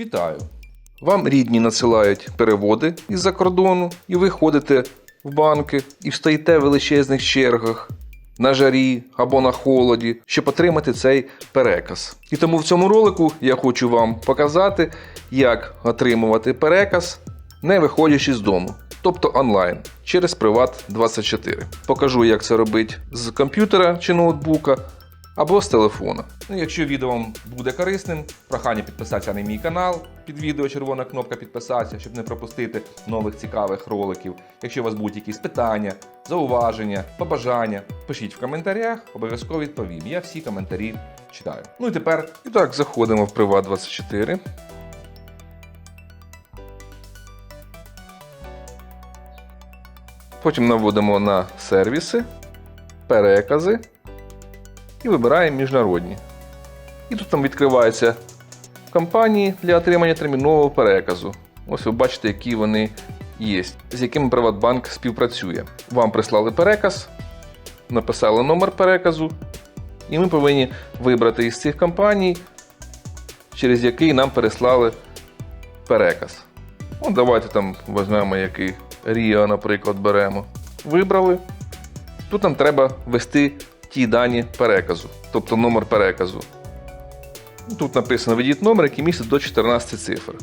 Вітаю! Вам рідні надсилають переводи із-за кордону, і ви ходите в банки і встоїте в величезних чергах на жарі або на холоді, щоб отримати цей переказ. І тому в цьому ролику я хочу вам показати, як отримувати переказ, не виходячи з дому, тобто онлайн через Приват24. Покажу, як це робити з комп'ютера чи ноутбука або з телефона. Ну, якщо відео вам буде корисним, прохання підписатися на мій канал. Під відео червона кнопка підписатися, щоб не пропустити нових цікавих роликів. Якщо у вас будуть якісь питання, зауваження, побажання, пишіть в коментарях, обов'язково відповім. Я всі коментарі читаю. Ну і тепер і так заходимо в Приват24. Потім наводимо на сервіси, перекази і вибираємо міжнародні. І тут там відкриваються компанії для отримання термінового переказу. Ось ви бачите, які вони є, з якими Приватбанк співпрацює. Вам прислали переказ, написали номер переказу, і ми повинні вибрати із цих компаній, через який нам переслали переказ. Ну, давайте там візьмемо який Ріо, наприклад, беремо. Вибрали. Тут нам треба ввести ті дані переказу, тобто номер переказу. Тут написано введіть номер, який містить до 14 цифр.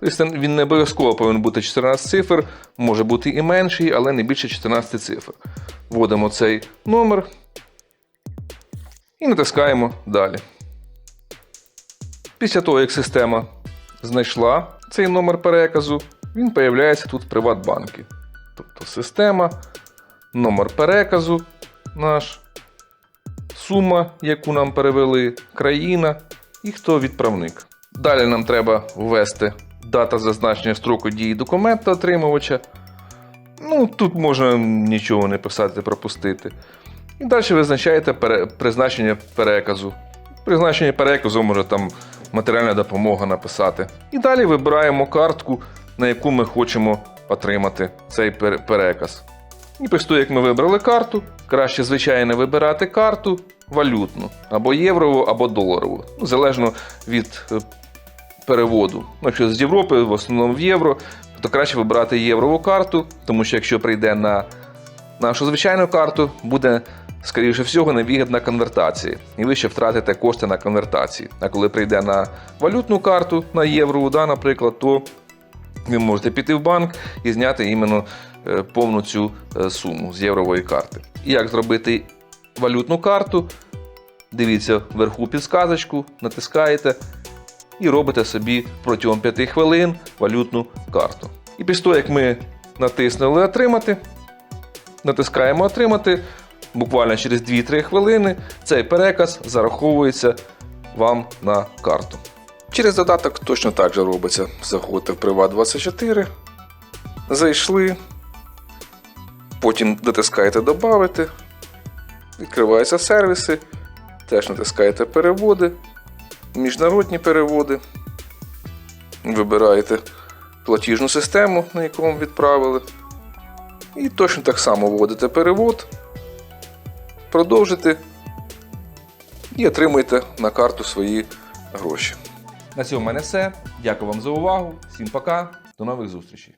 Тобто він не обов'язково повинен бути 14 цифр, може бути і менший, але не більше 14 цифр. Вводимо цей номер і натискаємо далі. Після того, як система знайшла цей номер переказу, він появляється тут в Приватбанку. Тобто система, номер переказу наш, сума, яку нам перевели, країна і хто відправник. Далі нам треба ввести дата зазначення строку дії документа отримувача. Ну, тут можна нічого не писати, пропустити. І далі визначаєте призначення переказу. Призначення переказу може там матеріальна допомога написати. І далі вибираємо картку, на яку ми хочемо отримати цей переказ. І після того, як ми вибрали карту, краще, звичайно, вибирати карту валютну, або єврову, або доларову. Ну, залежно від е, переводу. Ну, якщо з Європи, в основному в євро, то краще вибирати єврову карту, тому що якщо прийде на нашу звичайну карту, буде, скоріше всього, невигідна конвертація. І ви ще втратите кошти на конвертації. А коли прийде на валютну карту, на євро, да, наприклад, то ви можете піти в банк і зняти іменно е, повну цю е, суму з єврової карти. І як зробити валютну карту? Дивіться вверху підсказочку, натискаєте і робите собі протягом 5 хвилин валютну карту. І після того, як ми натиснули Отримати, натискаємо Отримати. Буквально через 2-3 хвилини цей переказ зараховується вам на карту. Через додаток точно так же робиться. Заходите в Приват24, зайшли, потім натискаєте Добавити, відкриваються сервіси, теж натискаєте переводи, міжнародні переводи, вибираєте платіжну систему, на яку вам відправили. І точно так само вводите перевод, продовжите і отримуєте на карту свої гроші. На цьому в мене все. Дякую вам за увагу. Всім пока. До нових зустрічей.